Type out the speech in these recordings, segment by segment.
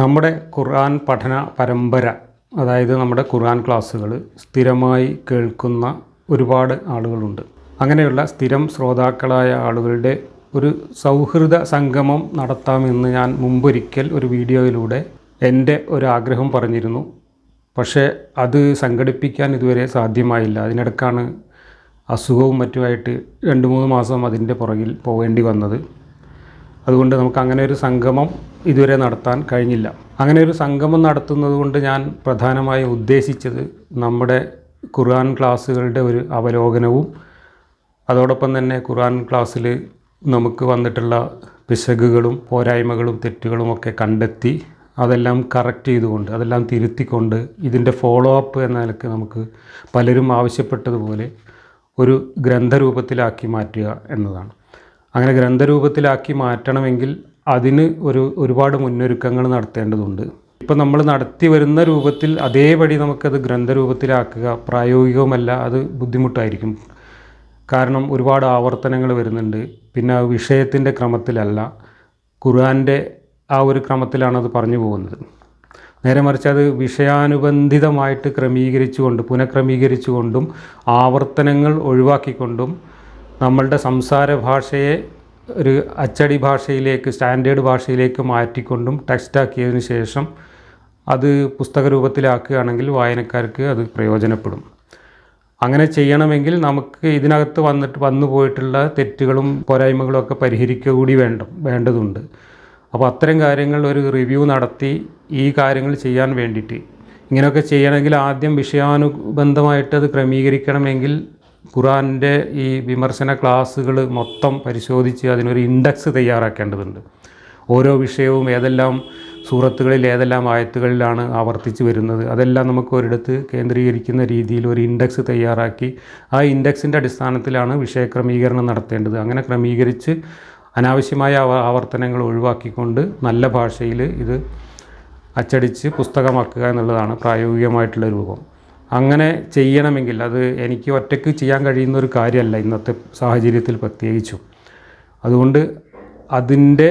നമ്മുടെ ഖുർആൻ പഠന പരമ്പര അതായത് നമ്മുടെ ഖുർആൻ ക്ലാസ്സുകൾ സ്ഥിരമായി കേൾക്കുന്ന ഒരുപാട് ആളുകളുണ്ട്. അങ്ങനെയുള്ള സ്ഥിരം ശ്രോതാക്കളായ ആളുകളുടെ ഒരു സൗഹൃദ സംഗമം നടത്താമെന്ന് ഞാൻ മുമ്പൊരിക്കൽ ഒരു വീഡിയോയിലൂടെ എന്റെ ഒരു ആഗ്രഹം പറഞ്ഞിരുന്നു. പക്ഷേ അത് സംഘടിപ്പിക്കാൻ ഇതുവരെ സാധ്യമായില്ല. അതിനിടക്കാണ് അസുഖവും മറ്റുമായിട്ട് രണ്ട് മൂന്ന് മാസം അതിന്റെ പുറകിൽ പോകേണ്ടി വന്നത്. അതുകൊണ്ട് നമുക്ക് അങ്ങനെ ഒരു സംഗമം ഇതുവരെ നടത്താൻ കഴിഞ്ഞില്ല. അങ്ങനെ ഒരു സംഗമം നടത്തുന്നത് കൊണ്ട് ഞാൻ പ്രധാനമായി ഉദ്ദേശിച്ചത് നമ്മുടെ ഖുർആൻ ക്ലാസ്സുകളുടെ ഒരു അവലോകനവും അതോടൊപ്പം തന്നെ ഖുർആൻ ക്ലാസ്സിൽ നമുക്ക് വന്നിട്ടുള്ള പിശകുകളും പോരായ്മകളും തെറ്റുകളും ഒക്കെ കണ്ടെത്തി അതെല്ലാം കറക്റ്റ് ചെയ്തുകൊണ്ട് അതെല്ലാം തിരുത്തിക്കൊണ്ട് ഇതിന്റെ ഫോളോ അപ്പ് എന്ന നിലയ്ക്ക് നമുക്ക് പലരും ആവശ്യപ്പെട്ടതുപോലെ ഒരു ഗ്രന്ഥരൂപത്തിലാക്കി മാറ്റുക എന്നതാണ്. അങ്ങനെ ഗ്രന്ഥരൂപത്തിലാക്കി മാറ്റണമെങ്കിൽ അതിന് ഒരു ഒരുപാട് മുന്നൊരുക്കങ്ങൾ നടത്തേണ്ടതുണ്ട്. ഇപ്പം നമ്മൾ നടത്തി വരുന്ന രൂപത്തിൽ അതേപടി നമുക്കത് ഗ്രന്ഥരൂപത്തിലാക്കുക പ്രായോഗികവുമല്ല അത് ബുദ്ധിമുട്ടായിരിക്കും. കാരണം ഒരുപാട് ആവർത്തനങ്ങൾ വരുന്നുണ്ട്. പിന്നെ വിഷയത്തിന്റെ ക്രമത്തിലല്ല. ഖുർആന്റെ ആ ഒരു ക്രമത്തിലാണ് അത് പറഞ്ഞു പോകുന്നത്. നേരെ മറിച്ച് അത് വിഷയാനുബന്ധിതമായിട്ട് ക്രമീകരിച്ചുകൊണ്ട് പുനഃക്രമീകരിച്ചുകൊണ്ടും ആവർത്തനങ്ങൾ ഒഴിവാക്കിക്കൊണ്ടും നമ്മളുടെ സംസാര ഭാഷയെ ഒരു അച്ചടി ഭാഷയിലേക്ക് സ്റ്റാൻഡേർഡ് ഭാഷയിലേക്ക് മാറ്റിക്കൊണ്ടും ടെക്സ്റ്റാക്കിയതിന് ശേഷം അത് പുസ്തക രൂപത്തിലാക്കുകയാണെങ്കിൽ വായനക്കാർക്ക് അത് പ്രയോജനപ്പെടും. അങ്ങനെ ചെയ്യണമെങ്കിൽ നമുക്ക് ഇതിനകത്ത് വന്നിട്ട് വന്നു പോയിട്ടുള്ള തെറ്റുകളും പോരായ്മകളും ഒക്കെ പരിഹരിക്കുക കൂടി വേണ്ട വേണ്ടതുണ്ട്. അപ്പോൾ അത്തരം കാര്യങ്ങൾ ഒരു റിവ്യൂ നടത്തി ഈ കാര്യങ്ങൾ ചെയ്യാൻ വേണ്ടിയിട്ട്. ഇങ്ങനെയൊക്കെ ചെയ്യണമെങ്കിൽ ആദ്യം വിഷയാനുബന്ധമായിട്ട് അത് ക്രമീകരിക്കണമെങ്കിൽ ഖുറാന്റെ ഈ വിമർശന ക്ലാസ്സുകൾ മൊത്തം പരിശോധിച്ച് അതിനൊരു ഇൻഡെക്സ് തയ്യാറാക്കേണ്ടതുണ്ട്. ഓരോ വിഷയവും ഏതെല്ലാം സൂറത്തുകളിൽ ഏതെല്ലാം ആയത്തുകളിലാണ് ആവർത്തിച്ച് വരുന്നത് അതെല്ലാം നമുക്ക് ഒരിടത്ത് കേന്ദ്രീകരിക്കുന്ന രീതിയിൽ ഒരു ഇൻഡെക്സ് തയ്യാറാക്കി ആ ഇൻഡെക്സിന്റെ അടിസ്ഥാനത്തിലാണ് വിഷയക്രമീകരണം നടത്തേണ്ടത്. അങ്ങനെ ക്രമീകരിച്ച് അനാവശ്യമായ ആവർത്തനങ്ങൾ ഒഴിവാക്കിക്കൊണ്ട് നല്ല ഭാഷയിൽ ഇത് അച്ചടിച്ച് പുസ്തകമാക്കുക എന്നുള്ളതാണ് പ്രായോഗികമായിട്ടുള്ള രൂപം. അങ്ങനെ ചെയ്യണമെങ്കിൽ അത് എനിക്ക് ഒറ്റയ്ക്ക് ചെയ്യാൻ കഴിയുന്ന ഒരു കാര്യമല്ല ഇന്നത്തെ സാഹചര്യത്തിൽ പ്രത്യേകിച്ചും. അതുകൊണ്ട് അതിന്റെ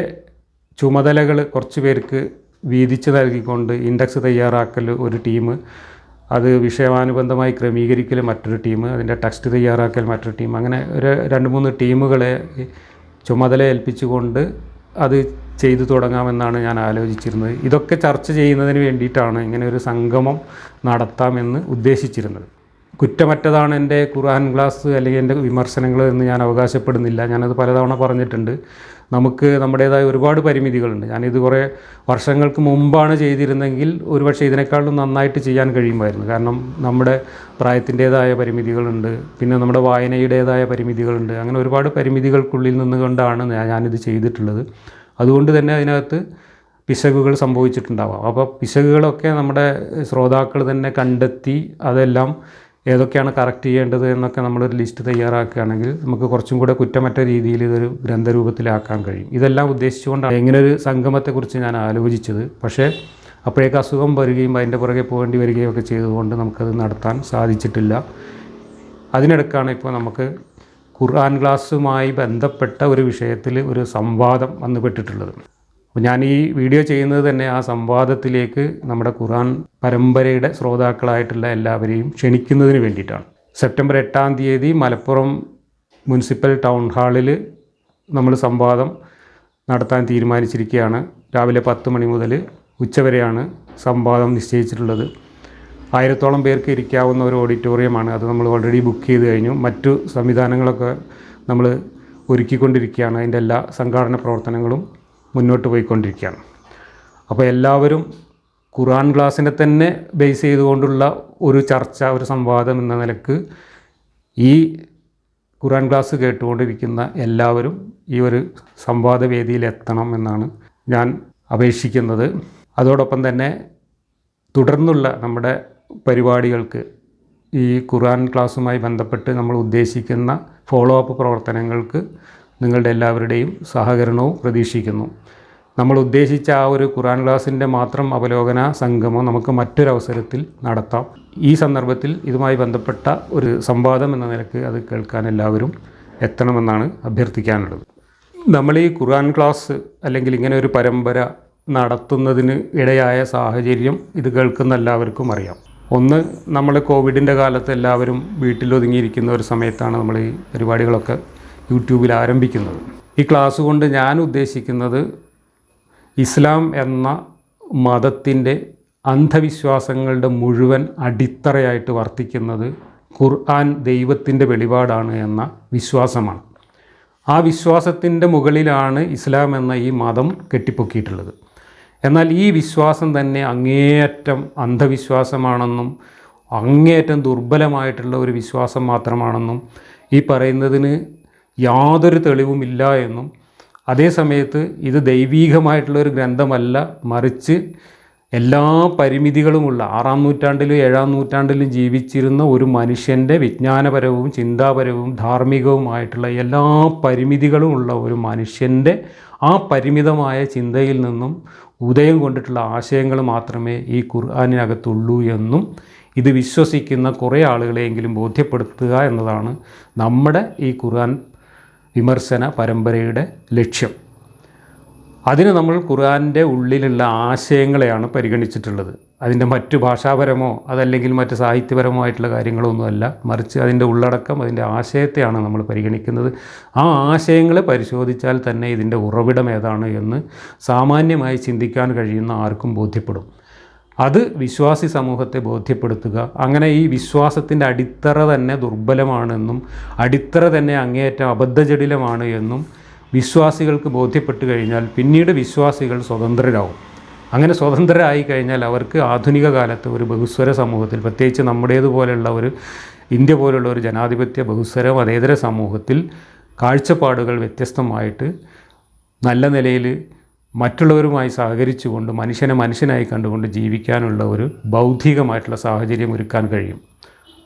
ചുമതലകൾ കുറച്ച് പേർക്ക് വീതിച്ച് നൽകിക്കൊണ്ട് ഇൻഡെക്സ് തയ്യാറാക്കൽ ഒരു ടീം അത് വിഷയമാനുബന്ധമായി ക്രമീകരിക്കൽ മറ്റൊരു ടീം അതിന്റെ ടെക്സ്റ്റ് തയ്യാറാക്കൽ മറ്റൊരു ടീം അങ്ങനെ ഒരു രണ്ട് മൂന്ന് ടീമുകളെ ചുമതല ഏൽപ്പിച്ചുകൊണ്ട് അത് ചെയ്തു തുടങ്ങാമെന്നാണ് ഞാൻ ആലോചിച്ചിരുന്നത്. ഇതൊക്കെ ചർച്ച ചെയ്യുന്നതിന് വേണ്ടിയിട്ടാണ് ഇങ്ങനെ ഒരു സംഗമം നടത്താമെന്ന് ഉദ്ദേശിച്ചിരുന്നത്. കുറ്റമറ്റതാണ് എന്റെ ഖുർആൻ ക്ലാസ് അല്ലെങ്കിൽ എന്റെ വിമർശനങ്ങൾ എന്ന് ഞാൻ അവകാശപ്പെടുന്നില്ല. ഞാനത് പലതവണ പറഞ്ഞിട്ടുണ്ട്. നമുക്ക് നമ്മുടേതായ ഒരുപാട് പരിമിതികളുണ്ട്. ഞാനിത് കുറേ വർഷങ്ങൾക്ക് മുമ്പാണ് ചെയ്തിരുന്നെങ്കിൽ ഒരുപക്ഷെ ഇതിനേക്കാളും നന്നായിട്ട് ചെയ്യാൻ കഴിയുമായിരുന്നു. കാരണം നമ്മുടെ പ്രായത്തിന്റേതായ പരിമിതികളുണ്ട്. പിന്നെ നമ്മുടെ വായനയുടേതായ പരിമിതികളുണ്ട്. അങ്ങനെ ഒരുപാട് പരിമിതികൾക്കുള്ളിൽ നിന്നുകൊണ്ടാണ് ഞാനിത് ചെയ്തിട്ടുള്ളത്. അതുകൊണ്ട് തന്നെ അതിനകത്ത് പിശകുകൾ സംഭവിച്ചിട്ടുണ്ടാവാം. അപ്പോൾ പിശകുകളൊക്കെ നമ്മുടെ ശ്രോതാക്കൾ തന്നെ കണ്ടെത്തി അതെല്ലാം ഏതൊക്കെയാണ് കറക്റ്റ് ചെയ്യേണ്ടത് എന്നൊക്കെ നമ്മളൊരു ലിസ്റ്റ് തയ്യാറാക്കുകയാണെങ്കിൽ നമുക്ക് കുറച്ചും കൂടെ കുറ്റമറ്റ രീതിയിൽ ഇതൊരു ഗ്രന്ഥരൂപത്തിലാക്കാൻ കഴിയും. ഇതെല്ലാം ഉദ്ദേശിച്ചുകൊണ്ടാണ് ഇങ്ങനെ ഒരു സംഗമത്തെക്കുറിച്ച് ഞാൻ ആലോചിച്ചത്. പക്ഷേ അപ്പോഴേക്ക് അസുഖം വരികയും അതിന്റെ പുറകെ പോകേണ്ടി വരികയും ഒക്കെ ചെയ്തുകൊണ്ട് നമുക്കത് നടത്താൻ സാധിച്ചിട്ടില്ല. അതിനിടക്കാണ് ഇപ്പോൾ നമുക്ക് ഖുർആൻ ക്ലാസ്സുമായി ബന്ധപ്പെട്ട ഒരു വിഷയത്തിൽ ഒരു സംവാദം വന്നുപെട്ടിട്ടുള്ളത് അപ്പോൾ ഞാൻ ഈ വീഡിയോ ചെയ്യുന്നത് തന്നെ ആ സംവാദത്തിലേക്ക് നമ്മുടെ ഖുർആൻ പരമ്പരയുടെ ശ്രോതാക്കളായിട്ടുള്ള എല്ലാവരെയും ക്ഷണിക്കുന്നതിന് വേണ്ടിയിട്ടാണ്. സെപ്റ്റംബർ എട്ടാം തീയതി മലപ്പുറം മുനിസിപ്പൽ ടൗൺ ഹാളിൽ നമ്മൾ സംവാദം നടത്താൻ തീരുമാനിച്ചിരിക്കുകയാണ്. രാവിലെ പത്ത് മണി മുതൽ ഉച്ചവരെയാണ് സംവാദം നിശ്ചയിച്ചിട്ടുള്ളത്. ആയിരത്തോളം പേർക്ക് ഇരിക്കാവുന്ന ഒരു ഓഡിറ്റോറിയമാണ്. അത് നമ്മൾ ഓൾറെഡി ബുക്ക് ചെയ്ത് കഴിഞ്ഞു. മറ്റു സംവിധാനങ്ങളൊക്കെ നമ്മൾ ഒരുക്കിക്കൊണ്ടിരിക്കുകയാണ്. അതിന്റെ എല്ലാ സംഘാടന പ്രവർത്തനങ്ങളും മുന്നോട്ട് പോയിക്കൊണ്ടിരിക്കുകയാണ്. അപ്പോൾ എല്ലാവരും ഖുറാൻ ക്ലാസ്സിനെ തന്നെ ബേസ് ചെയ്തുകൊണ്ടുള്ള ഒരു ചർച്ച ഒരു സംവാദം എന്ന നിലയ്ക്ക് ഈ ഖുറാൻ ക്ലാസ് കേട്ടുകൊണ്ടിരിക്കുന്ന എല്ലാവരും ഈ ഒരു സംവാദ വേദിയിൽ എത്തണം എന്നാണ് ഞാൻ അപേക്ഷിക്കുന്നത്. അതോടൊപ്പം തന്നെ തുടർന്നുള്ള നമ്മുടെ പരിപാടികൾക്ക് ഈ ഖുർആൻ ക്ലാസ്സുമായി ബന്ധപ്പെട്ട് നമ്മൾ ഉദ്ദേശിക്കുന്ന ഫോളോ അപ്പ് പ്രവർത്തനങ്ങൾക്ക് നിങ്ങളുടെ എല്ലാവരുടെയും സഹകരണവും പ്രതീക്ഷിക്കുന്നു. നമ്മൾ ഉദ്ദേശിച്ച ആ ഒരു ഖുർആൻ ക്ലാസ്സിന്റെ മാത്രം അവലോകന സംഗമം നമുക്ക് മറ്റൊരവസരത്തിൽ നടത്താം. ഈ സന്ദർഭത്തിൽ ഇതുമായി ബന്ധപ്പെട്ട ഒരു സംവാദം എന്ന നിലയ്ക്ക് അത് കേൾക്കാൻ എല്ലാവരും എത്തണമെന്നാണ് അഭ്യർത്ഥിക്കാനുള്ളത്. നമ്മൾ ഈ ഖുർആൻ ക്ലാസ് അല്ലെങ്കിൽ ഇങ്ങനെ ഒരു പരമ്പര നടത്തുന്നതിന് ഇടയായ സാഹചര്യം ഇത് കേൾക്കുന്ന എല്ലാവർക്കും അറിയാം. ഒന്ന് നമ്മൾ കോവിഡിന്റെ കാലത്ത് എല്ലാവരും വീട്ടിലൊതുങ്ങിയിരിക്കുന്ന ഒരു സമയത്താണ് നമ്മൾ ഈ പരിപാടികളൊക്കെ യൂട്യൂബിൽ ആരംഭിക്കുന്നത്. ഈ ക്ലാസ് കൊണ്ട് ഞാൻ ഉദ്ദേശിക്കുന്നത് ഇസ്ലാം എന്ന മതത്തിന്റെ അന്ധവിശ്വാസങ്ങളുടെ മുഴുവൻ അടിത്തറയായിട്ട് വർത്തിക്കുന്നത് ഖുർആൻ ദൈവത്തിന്റെ വെളിപാടാണ് എന്ന വിശ്വാസമാണ്. ആ വിശ്വാസത്തിന്റെ മുകളിലാണ് ഇസ്ലാം എന്ന ഈ മതം കെട്ടിപ്പൊക്കിയിട്ടുള്ളത്. എന്നാൽ ഈ വിശ്വാസം തന്നെ അങ്ങേയറ്റം അന്ധവിശ്വാസമാണെന്നും അങ്ങേയറ്റം ദുർബലമായിട്ടുള്ള ഒരു വിശ്വാസം മാത്രമാണെന്നും ഈ പറയുന്നതിന് യാതൊരു തെളിവുമില്ല എന്നും അതേ സമയത്ത് ഇത് ദൈവീകമായിട്ടുള്ള ഒരു ഗ്രന്ഥമല്ല മറിച്ച് എല്ലാ പരിമിതികളുമുള്ള ആറാം നൂറ്റാണ്ടിലും ഏഴാം നൂറ്റാണ്ടിലും ജീവിച്ചിരുന്ന ഒരു മനുഷ്യന്റെ വിജ്ഞാനപരവും ചിന്താപരവും ധാർമ്മികവുമായിട്ടുള്ള എല്ലാ പരിമിതികളുമുള്ള ഒരു മനുഷ്യന്റെ ആ പരിമിതമായ ചിന്തയിൽ നിന്നും ഉദയം കൊണ്ടിട്ടുള്ള ആശയങ്ങൾ മാത്രമേ ഈ ഖുർആാനിനകത്തുള്ളൂ എന്നും ഇത് വിശ്വസിക്കുന്ന കുറേ ആളുകളെയെങ്കിലും ബോധ്യപ്പെടുത്തുക എന്നതാണ് നമ്മുടെ ഈ ഖുർആൻ വിമർശന പരമ്പരയുടെ ലക്ഷ്യം. അതിന് നമ്മൾ ഖുർആാന്റെ ഉള്ളിലുള്ള ആശയങ്ങളെയാണ് പരിഗണിച്ചിട്ടുള്ളത്. അതിന്റെ മറ്റു ഭാഷാപരമോ അതല്ലെങ്കിൽ മറ്റ് സാഹിത്യപരമോ ആയിട്ടുള്ള കാര്യങ്ങളൊന്നുമല്ല. മറിച്ച് അതിന്റെ ഉള്ളടക്കം അതിന്റെ ആശയത്തെയാണ് നമ്മൾ പരിഗണിക്കുന്നത്. ആ ആശയങ്ങളെ പരിശോധിച്ചാൽ തന്നെ ഇതിന്റെ ഉറവിടം ഏതാണ് എന്ന് സാമാന്യമായി ചിന്തിക്കാൻ കഴിയുന്ന ആർക്കും ബോധ്യപ്പെടും. അത് വിശ്വാസി സമൂഹത്തെ ബോധ്യപ്പെടുത്തുക. അങ്ങനെ ഈ വിശ്വാസത്തിന്റെ അടിത്തറ തന്നെ ദുർബലമാണെന്നും അടിത്തറ തന്നെ അങ്ങേയറ്റം അബദ്ധജടിലമാണ് എന്നും വിശ്വാസികൾക്ക് ബോധ്യപ്പെട്ട് കഴിഞ്ഞാൽ പിന്നീട് വിശ്വാസികൾ സ്വതന്ത്രരാകും അങ്ങനെ സ്വതന്ത്രരായി കഴിഞ്ഞാൽ അവർക്ക് ആധുനിക കാലത്ത് ഒരു ബഹുസ്വര സമൂഹത്തിൽ പ്രത്യേകിച്ച് നമ്മുടേതുപോലെയുള്ള ഒരു ഇന്ത്യ പോലുള്ള ഒരു ജനാധിപത്യ ബഹുസ്വര മതേതര സമൂഹത്തിൽ കാഴ്ചപ്പാടുകൾ വ്യത്യസ്തമായിട്ട് നല്ല നിലയിൽ മറ്റുള്ളവരുമായി സഹകരിച്ചുകൊണ്ട് മനുഷ്യനെ മനുഷ്യനായി കണ്ടുകൊണ്ട് ജീവിക്കാനുള്ള ഒരു ബൗദ്ധികമായിട്ടുള്ള സാഹചര്യം ഒരുക്കാൻ കഴിയും.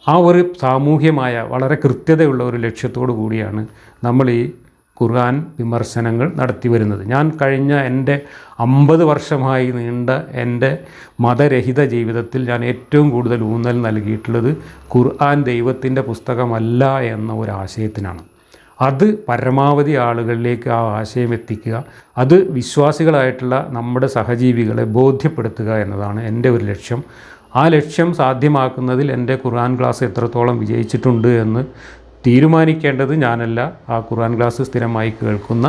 ആ ഒരു സാമൂഹ്യമായ വളരെ കൃത്യതയുള്ള ഒരു ലക്ഷ്യത്തോടു കൂടിയാണ് നമ്മൾ ഈ ഖുർആൻ വിമർശനങ്ങൾ നടത്തി വരുന്നത് ഞാൻ കഴിഞ്ഞ എന്റെ അമ്പത് വർഷമായി നീണ്ട എന്റെ മതരഹിത ജീവിതത്തിൽ ഞാൻ ഏറ്റവും കൂടുതൽ ഊന്നൽ നൽകിയിട്ടുള്ളത് ഖുർആൻ ദൈവത്തിന്റെ പുസ്തകമല്ല എന്ന ഒരു ആശയത്തിനാണ് അത് പരമാവധി ആളുകളിലേക്ക് ആ ആശയം എത്തിക്കുക അത് വിശ്വാസികളായിട്ടുള്ള നമ്മുടെ സഹജീവികളെ ബോധ്യപ്പെടുത്തുക എന്നതാണ് എന്റെ ഒരു ലക്ഷ്യം. ആ ലക്ഷ്യം സാധ്യമാക്കുന്നതിൽ എന്റെ ഖുർആൻ ക്ലാസ് എത്രത്തോളം വിജയിച്ചിട്ടുണ്ട് എന്ന് തീരുമാനിക്കേണ്ടത് ഞാനല്ല. ആ ഖുർആൻ ക്ലാസ് സ്ഥിരമായി കേൾക്കുന്ന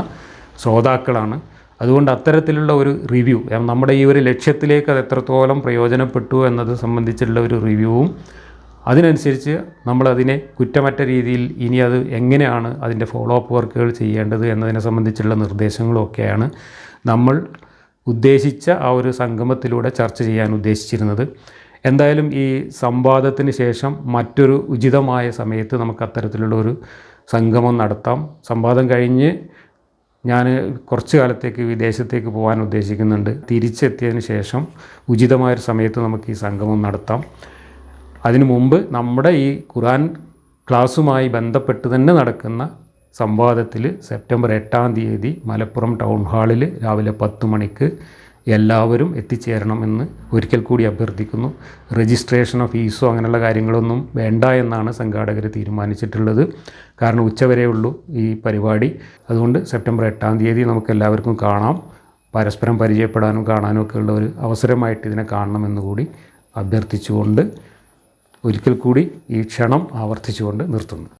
ശ്രോതാക്കളാണ്. അതുകൊണ്ട് അത്തരത്തിലുള്ള ഒരു റിവ്യൂ നമ്മുടെ ഈ ഒരു ലക്ഷ്യത്തിലേക്ക് അത് എത്രത്തോളം പ്രയോജനപ്പെട്ടു എന്നത് സംബന്ധിച്ചുള്ള ഒരു റിവ്യൂവും അതിനനുസരിച്ച് നമ്മളതിനെ കുറ്റമറ്റ രീതിയിൽ ഇനി അത് എങ്ങനെയാണ് അതിന്റെ ഫോളോ അപ്പ് വർക്കുകൾ ചെയ്യേണ്ടത് എന്നതിനെ സംബന്ധിച്ചുള്ള നിർദ്ദേശങ്ങളൊക്കെയാണ് നമ്മൾ ഉദ്ദേശിച്ച ആ ഒരു സംഗമത്തിലൂടെ ചർച്ച ചെയ്യാൻ ഉദ്ദേശിച്ചിരുന്നത്. എന്തായാലും ഈ സംവാദത്തിന് ശേഷം മറ്റൊരു ഉചിതമായ സമയത്ത് നമുക്ക് അത്തരത്തിലുള്ള ഒരു സംഗമം നടത്താം. സംവാദം കഴിഞ്ഞ് ഞാൻ കുറച്ച് കാലത്തേക്ക് വിദേശത്തേക്ക് പോകാൻ ഉദ്ദേശിക്കുന്നുണ്ട്. തിരിച്ചെത്തിയതിന് ശേഷം ഉചിതമായൊരു സമയത്ത് നമുക്ക് ഈ സംഗമം നടത്താം. അതിനു മുമ്പ് നമ്മുടെ ഈ ഖുറാൻ ക്ലാസ്സുമായി ബന്ധപ്പെട്ട് തന്നെ നടക്കുന്ന സംവാദത്തിൽ സെപ്റ്റംബർ എട്ടാം തീയതി മലപ്പുറം ടൗൺ ഹാളിൽ രാവിലെ പത്ത് മണിക്ക് എല്ലാവരും എത്തിച്ചേരണമെന്ന് ഒരിക്കൽ കൂടി അഭ്യർത്ഥിക്കുന്നു. രജിസ്ട്രേഷനോ ഫീസോ അങ്ങനെയുള്ള കാര്യങ്ങളൊന്നും വേണ്ട എന്നാണ് സംഘാടകർ തീരുമാനിച്ചിട്ടുള്ളത്. കാരണം ഉച്ചവരെ ഉള്ളൂ ഈ പരിപാടി. അതുകൊണ്ട് സെപ്റ്റംബർ എട്ടാം തീയതി നമുക്ക് എല്ലാവർക്കും കാണാം. പരസ്പരം പരിചയപ്പെടാനും കാണാനും ഒക്കെ ഉള്ള ഒരു അവസരമായിട്ട് ഇതിനെ കാണണമെന്ന് കൂടി അഭ്യർത്ഥിച്ചുകൊണ്ട് ഒരിക്കൽ കൂടി ഈ ക്ഷണം ആവർത്തിച്ചുകൊണ്ട് നിർത്തുന്നു.